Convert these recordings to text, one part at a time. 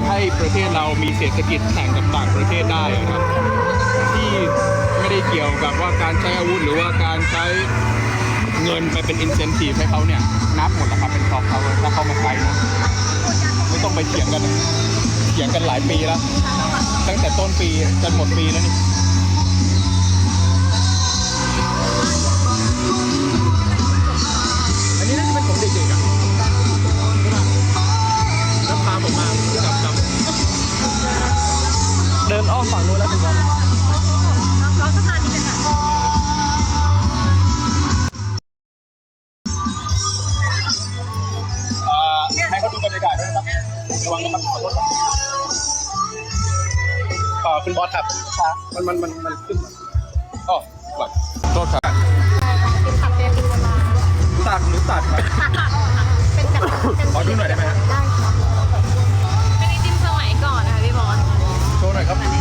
ำให้ประเทศเรามีเศรษฐกิจแข่งกับต่างประเทศได้ครับ ที่ไม่ได้เกี่ยวกับว่าการใช้อาวุธหรือว่าการใช้เงินไปเป็นอินเซนティブให้เขาเนี่ยนับหมดแล้วครับเป็นซอฟต์าเวอร์ถ้าเขามาใช้นะไม่ต้องไปเถียงกันเถียงกันหลายปีแล้ว ตั้งแต่ต้นปีจนหมดปีแล้วนี่ ให้เขาดูบรรยากาศด้วยนครับระวังน้ำมันรถต่อคุณบอสครับมันมันมันมันขึ้อ๋อหลักโทษครับตัดเป็นดูมาตัดหรือตัดออกค่เป็นแบบขอดูหน่อยได้ไหมฮะได้ค่ะเป็นไอติมสมัยก่อนนะคะพี่บอสโชว์หน่อยครับ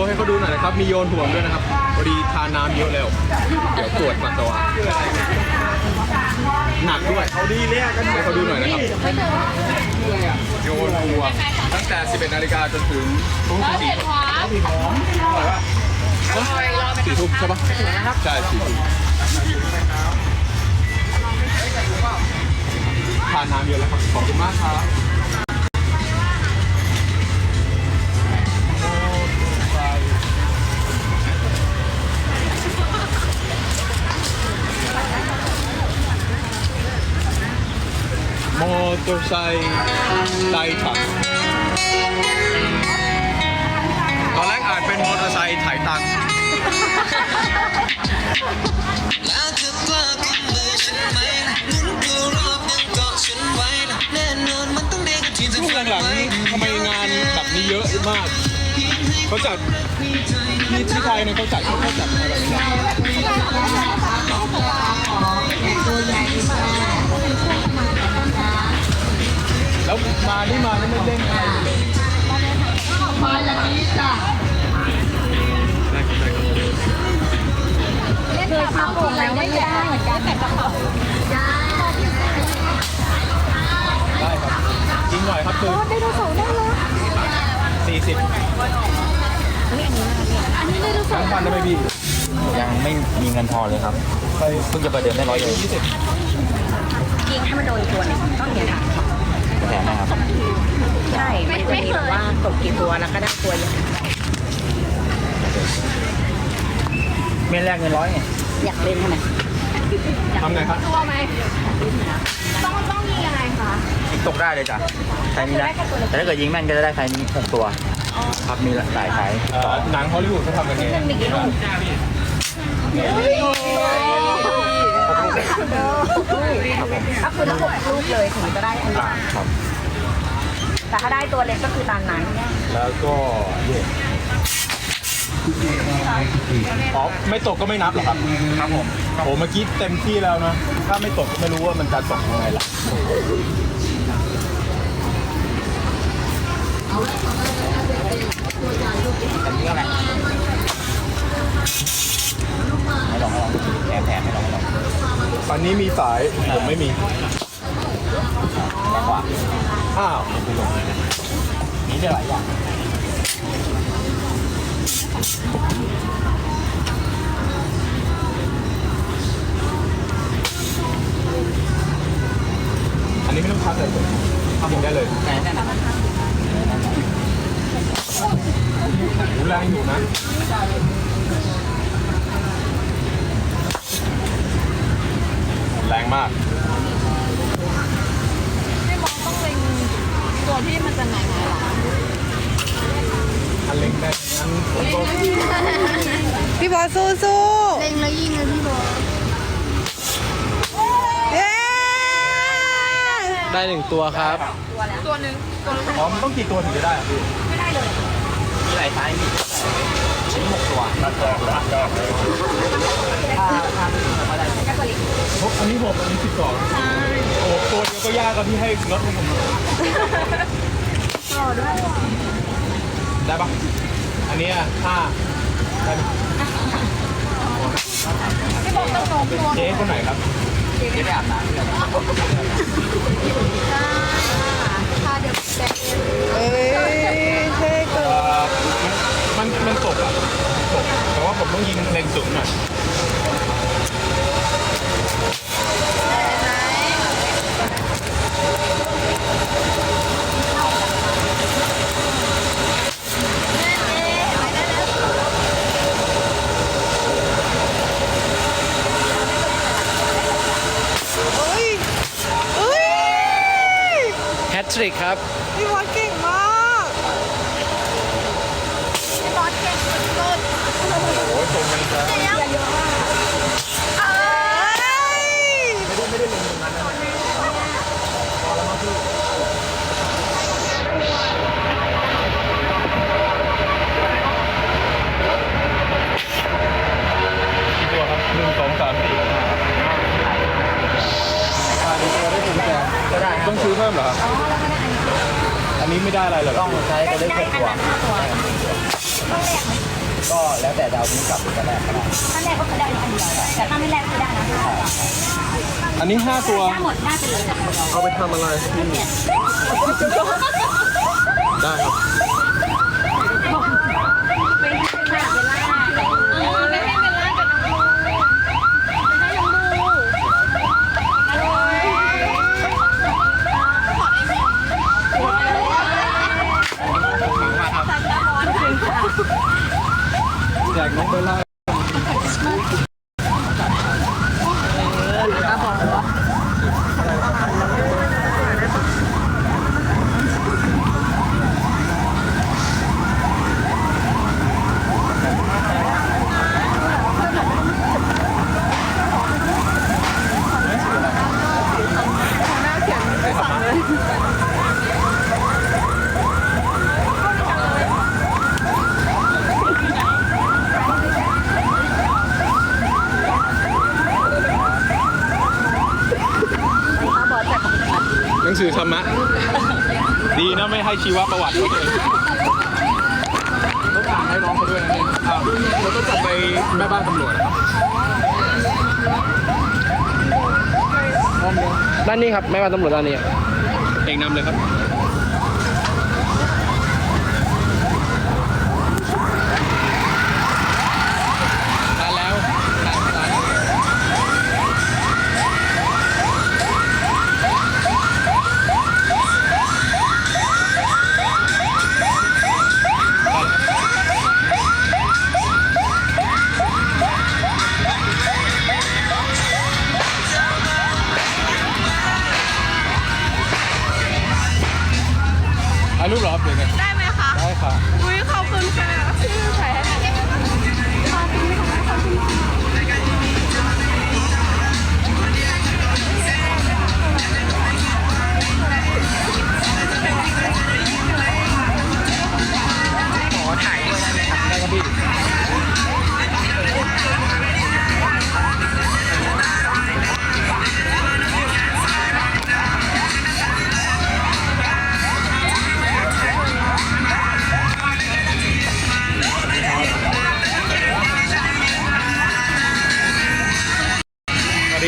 วให้เขาดูหน่อยนะครับ มีโยนห่วงด้วยนะครับพอดีทานน้ำเยอะแล้ว เดี๋ยวตรวจปัสสาวะหนักด้วยเขาดีเลยกันให้เขาดูหน่อยนะครับโยนห่วงตั้งแต่ 11 นาฬิกาจนถึงทุ่มสี่ทุ่มสี่ทุ่มใช่ปะใช่สี่ทุ่มทานน้ำเยอะแล้วขอบคุณมากครับ motorcycle Thai ตอนแรกอานเป็นมอเตอร์ไซค์ถ่ายตังค์ช่วงหลังนี้ทำไมงานแบบนี้เยอะมาก เขาจัดที่ที่ไทยเนี่ยเขาจัดเขาจัดอะไรแบบนี้ ได้ครับเคยทำอะไรได้ได้เหมือนกันแต่กระเป๋าได้ครับจริงหน่อยครับคือไดโนเสาร์ได้เลยสี่สิบอันนี้ไดโนเสาทั้งร์พันได้ไหมพี่ยังไม่มีเงินทอนเลยครับไปเพิ่งจะประเดิมได้ร้อยเดียวยี่สิบยิงให้มันโดนตัวหนึ่งต้องอย่างนี้ค่ะ แถมนะครับ ใช่มันจะมีแบบว่าตกกี่ตัวแล้วก็ได้ตัวเยอะเมนแรกเงินร้อยไงอยากเล่นใช่ไหมทำไงครับตัวไหมต้องต้องยิงยังไงคะยิงตกได้เลยจ้ะไซส์นี้นะแต่ถ้าเกิดยิงแม่นก็จะได้ไซส์นี้หกตัวครับมีหลายไซส์เอ่อหนังฮอลลีวูดเขาทำกันไง ก็คือต้องหกลูกเลยถึงจะได้อันนี้ครับ แต่ถ้าได้ตัวเล็กก็คือตามนั้นแล้วก็เย่อ๋อไม่ตกก็ไม่นับหรอครับ ครับผมโอ้เมื่อกี้เต็มที่แล้วนะ ถ้าไม่ตกก็ไม่รู้ว่ามันจะตกยังไงล่ะ อันนี้ก็อะไร ไม่ลองไม่ลองแถมแถมไม่ลองไม่ลองตอนนี้มีสายผมไม่มีแรงกว่าอ้าวไม่ลงมีได้หลายอย่างอันนี้ไม่ต้องพักเลยทำได้เลยใช่แน่นอนหูแรงอยู่นะ แรงมาก ไม่มองต้องเล็งตัวที่มันจะไหนไหนหรออันเล็งได้งั้นผมก็พี่บอสสู้สู้เล็งแล้วยิงเลยพี่บอลเย้ได้หนึ่งตัวครับ ตัวหนึ่งตัวละอ๋อมันต้องกี่ตัวถึงจะได้อะพี่มีหลายไซส์มีอันนี้หกตัว หกอันนี้หกอันนี้สิบสองโอ้ตัวเดียวก็ยากกับพี่ให้ลดให้ผมหน่อยได้ปะอันเนี้ยห้าได้ไหมพี่บอลต้องโน้มตัวเจ๊คนไหนครับจะได้อาบน้ำด้วยพาเดี๋ยวแบกเอ้ยเท่เกิเอ่นอมันมันมันตกอะตกแต่ว่าผมต้องยิงแรงสูงหน่อย เอ้ยเอ้ย แฮตทริกครับ พี่บอสเก่งมากพี่บอลเก่งสุดโอ้ยตรงมันจะเอ้ย ตัวครับหนึ่งสองสามสี่ห้าอ่าดีตัวได้ถุงแจก ก็ได้ ต้องซื้อเพิ่มเหรอครับอันนี้ไม่ได้อะไรเหรอต้องใช้ตัวเลขหกตัวก็แล้วแต่จะเอานี้กลับหรือจะแลกก็ได้ถ้าแรกก็คือได้อันเดียวแต่ถ้าไม่แรกคือได้นะอันนี้ห้าตัวได้หมดได้ไปเลยจ้ะเอาไปทำอะไรพี่ได้ครับ แจ สื่อธรรมะ ดีนะไม่ให้ชีวประวัติเขาเลยต้องการให้น้องเขาด้วยนะเนี่ยอ้าวแล้วก็จัดไปแม่บ้านตำรวจนะครับด้านนี้ครับไม่ว่าตำรวจด้านนี้ เองนำเลยครับ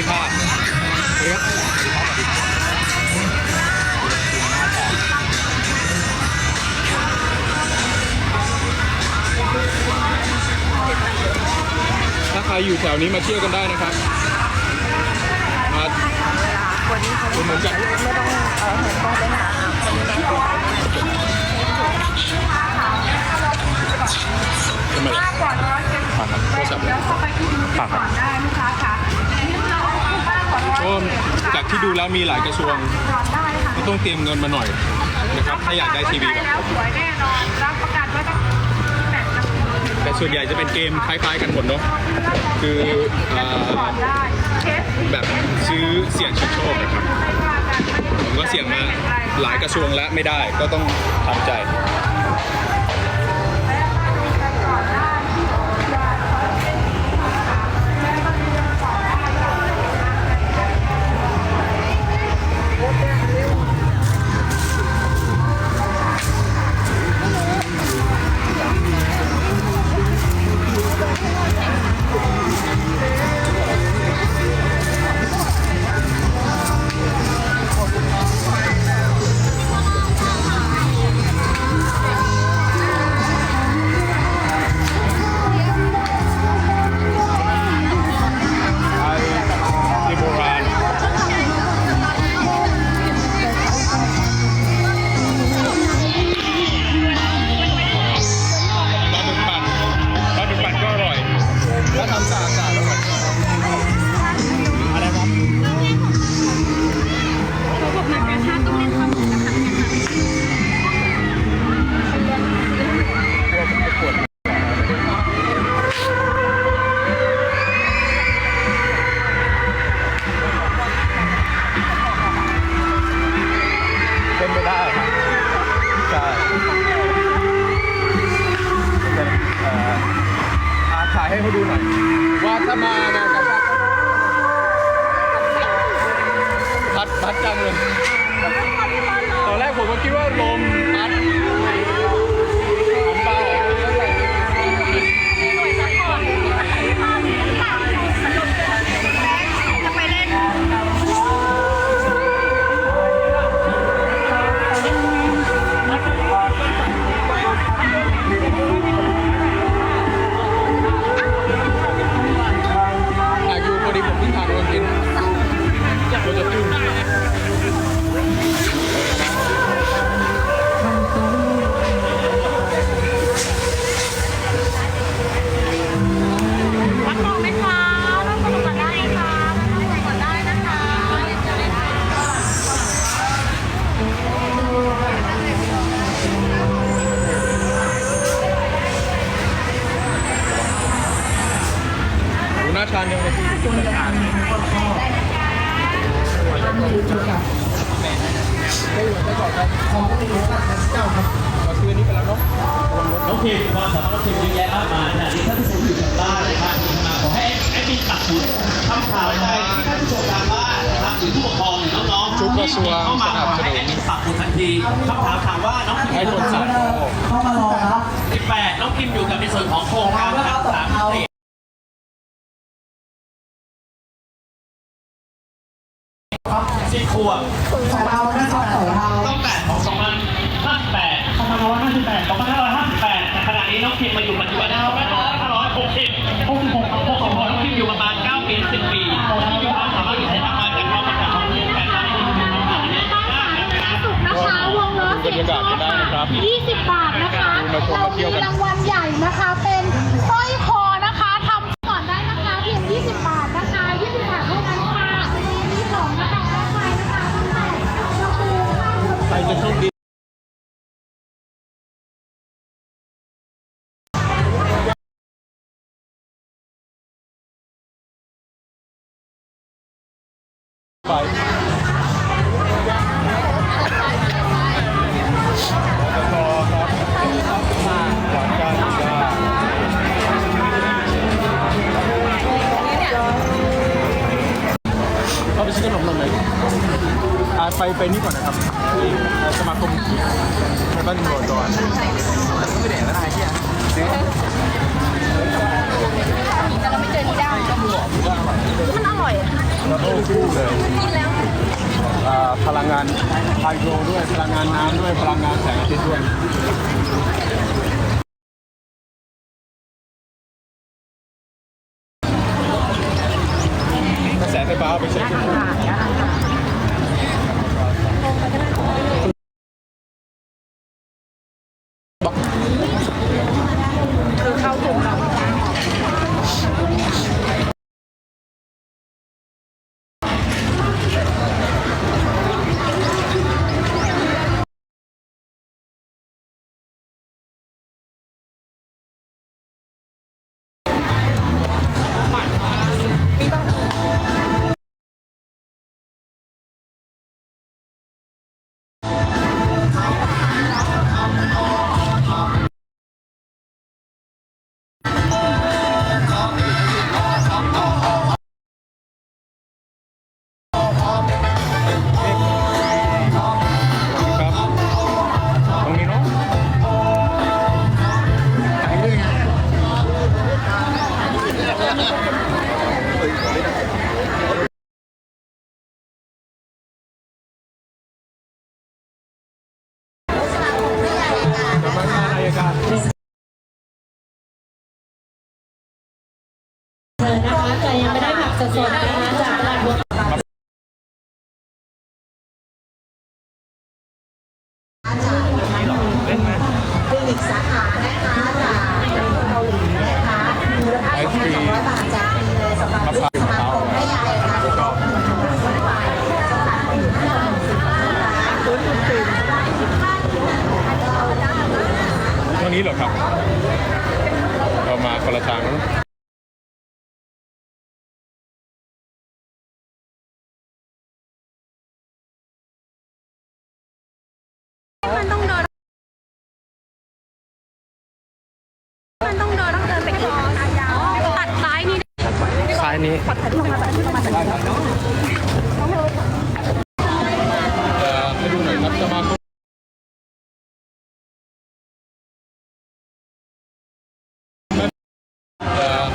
ดีค่ะสวัสดีครับถ้าใครอยู่แถวนี้มาเที่ยวกันได้นะครับ มาเหมือนกันทำไมมากกว่าร้อยเจ็ดสิบโทรศัพท์เลยแล้วเข้าไปที่ดูก่อนได้ลูกค้าค่ กกว่าร้อยก็จากที่ดูแล้วมีหลายกระทรวงก่อนได้ค่ะก็ต้องเตรียมเงินมาหน่อยนะครับถ้าอยากได้ทีวีแบบแล้วสวยแน่นอนรับประกันว่าต้องแบบจะแต่ส่วนใหญ่จะเป็นเกมคล้ายๆกันหมดเนาะคือเอ่อก่อนได้เคสแบบซื้อเสี่ยงชิงโชคนะครับไม่ว่ากันผมก็เสี่ยงมาหลายกระทรวงแล้วไม่ได้ก็ต้องทำใจ ยังเลยพี่เราซื้ออันนี้ไปแล้วเนาะน้องพิมความสามารถน้องพิมเยอะแยะมากมายขณะนี้ท่านผู้ชมอยู่ทางบ้านนะครับมาขอให้แอดมินตัดสินคำถามใดที่ท่านผู้ชมทางบ้านนะครับหรือผู้ปกครองหรือน้องๆชุกกระทรวงเข้ามาสนับสนุนให้เป็นสับคุณทันทีคำถามถามว่าน้องพิมให้คนสั่งเข้ามารอครับ18น้องพิมอยู่กับในส่วนของโครงการต่างๆพิเศษสี่ วบของเรานะครับตั้งแต่ของ2558 2558 2558แต่ขณะนี้น้องพิมมาอยู่ปัจจุบัน2560 66 66น้องพิมอยู่ประมาณ 9 ปี 10 ปีที่มีความสามารถพิเศษมากๆจากความประกาศของทีมแต่ละทีมมีความสามารถพิเศษมากๆนะครับสุกนะคะวงล้อเสียงทองค่ะ20 บาทนะคะมาชมมาเที่ยวกันรางวัลใหญ่นะคะเป็น จะโชคดีไปพอครับหลังกาไปซื้อขนมหน่อยไหมอ่าไปไปนี่ก่อนนะครับ มาคมในบ้านตำรวจก่อนไม่แดกแล้วนายเชี่ยแต่เราไม่เจอที่ได้มันอร่อยแล้วก็คู่เลยอ่าพลังงานไฮโดรด้วยพลังงานน้ำด้วยพลังงานแสงอาทิตย์ด้วย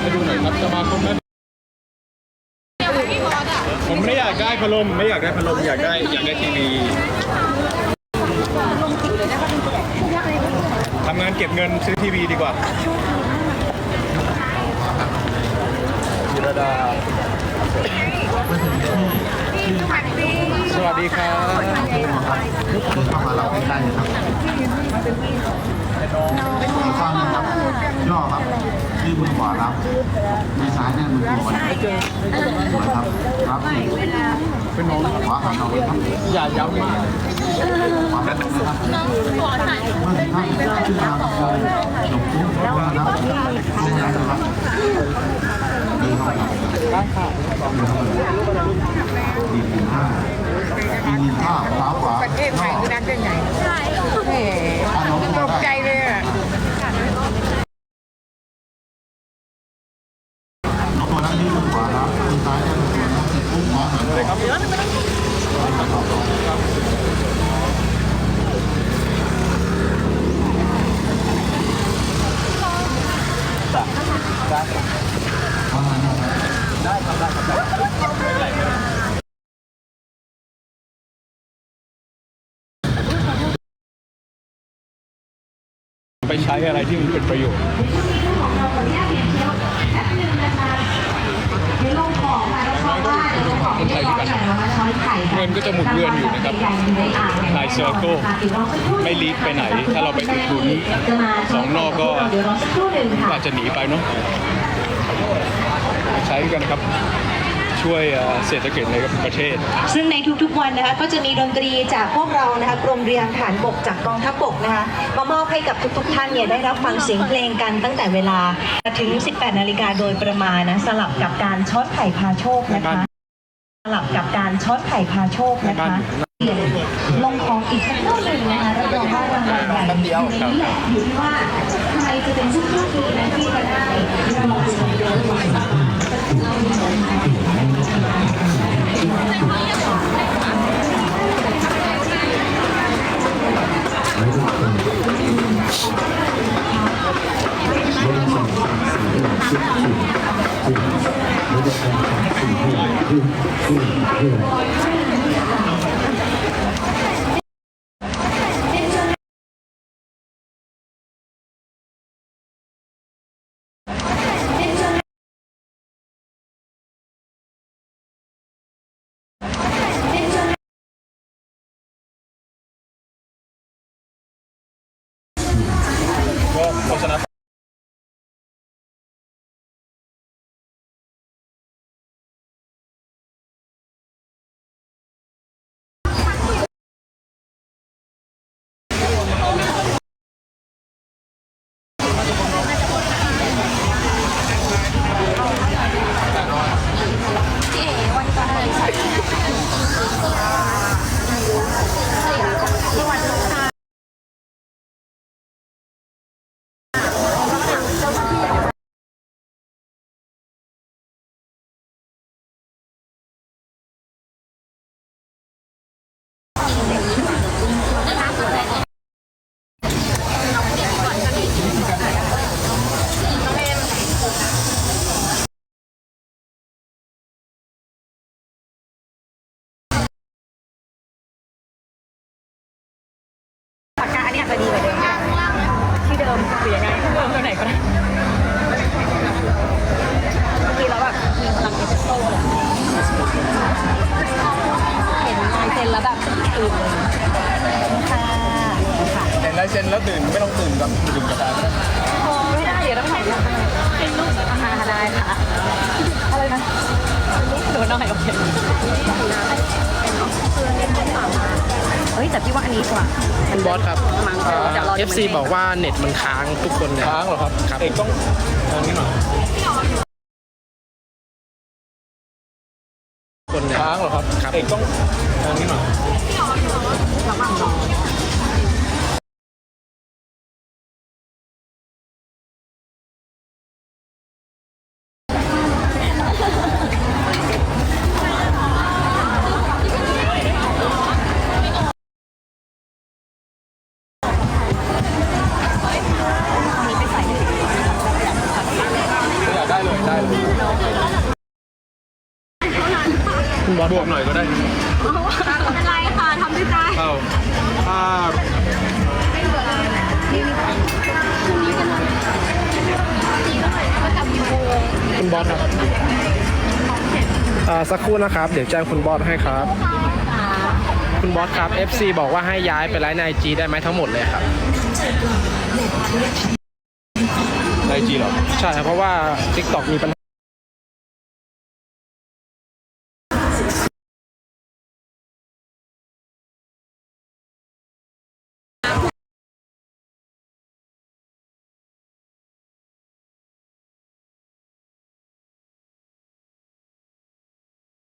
ให้ดูหน่อยครับสมาคมแม่ผมไม่ได้อยากได้พัดลมไม่อยากได้พัดลมอยากได้อยากได้ทีวีทำงานเก็บเงินซื้อทีวีดีกว่าจิรดาสวัสดีครับเข้ามาเราใกล้ๆครับข้างนะครับย่อครับ ที่มือขวารับมือซ้ายเนี่ยมือขวาสวยครับรับอีกเป็นน้องขวาหันออกเลยครับอย่าย้ำมากขวาแบบนะครับเมื่อถึงข้างขึ้นมาครับหลบปุ๊บนะครับลงแล้วนะครับเดินเข้าครับได้ค่ะดีหนึ่งห้าดีหนึ่งห้าเท้าขวาประเทศไทยคือนักเล่นใหญ่ใช่ตกใจเลยอะตัวนั้นยืนขวาครับมือซ้ายเนี่ยมือขวาปุ๊บขวาหันออก ไป ใช้อะไรที่มันเป็นประโยชน์คนไทยด้วยกันเงินก็จะหมุนเวียนอยู่นะครับ High Circle ไม่ลีกไปไหน ถ้าเราไปอุดหนุนสองนอกก็อาจจะหนีไปเนาะใช้กันนะครับ ช่วยเอ่อเศรษฐกิจในประเทศ ซึ่งในทุกๆวันนะคะก็จะมีดนตรีจากพวกเรานะคะกรมเรียงฐานบกจากกองทัพบกนะคะมามอบให้กับทุกๆ ท่านเนี่ยได้รับฟังเสียงเพลงกันตั้งแต่เวลาถึง 18 นาฬิกาโดยประมาณนะสลับกับการช็อตไข่พาโชคนะคะ สลับกับการช็อตไข่พาโชคนะคะเปลี่ยนลงของอีกสักเท่าหนึ่งนะคะรับรองว่ารางวัลใหญ่อยู่ในนี้แหละอยู่ที่ว่าใครจะเป็นผู้โชคดีนะที่จะได้รางวัลให ญ่ก็ หนูน้อยโอเคเฮ้ยแต่พี่ว่าอันนี้กว่า คุณบอสครับมั้งเอ่อเดี๋ยวรอดู FC บอกว่าเน็ตมันค้างทุกคนเลย ค้างเหรอครับครับ เอกต้องตรงนี้หน่อยทุกคนเลยค้างเหรอครับครับ เอกต้องตรงนี้หน่อยอย คุณบอสบวกหน่อยก็ได้ไม่เป็นไรค่ะทำด้วยใจเข้าถ้าคุณบอสครับเอ่อสักครู่นะครับ เดี๋ยวแจ้งคุณบอสให้ครับ คุณบอสครับ FC บอกว่าให้ย้ายไปไลฟ์ในไอจีได้ไหมทั้งหมดเลยครับไอจีเหรอ ใช่ครับเพราะว่า TikTok มีปัญหา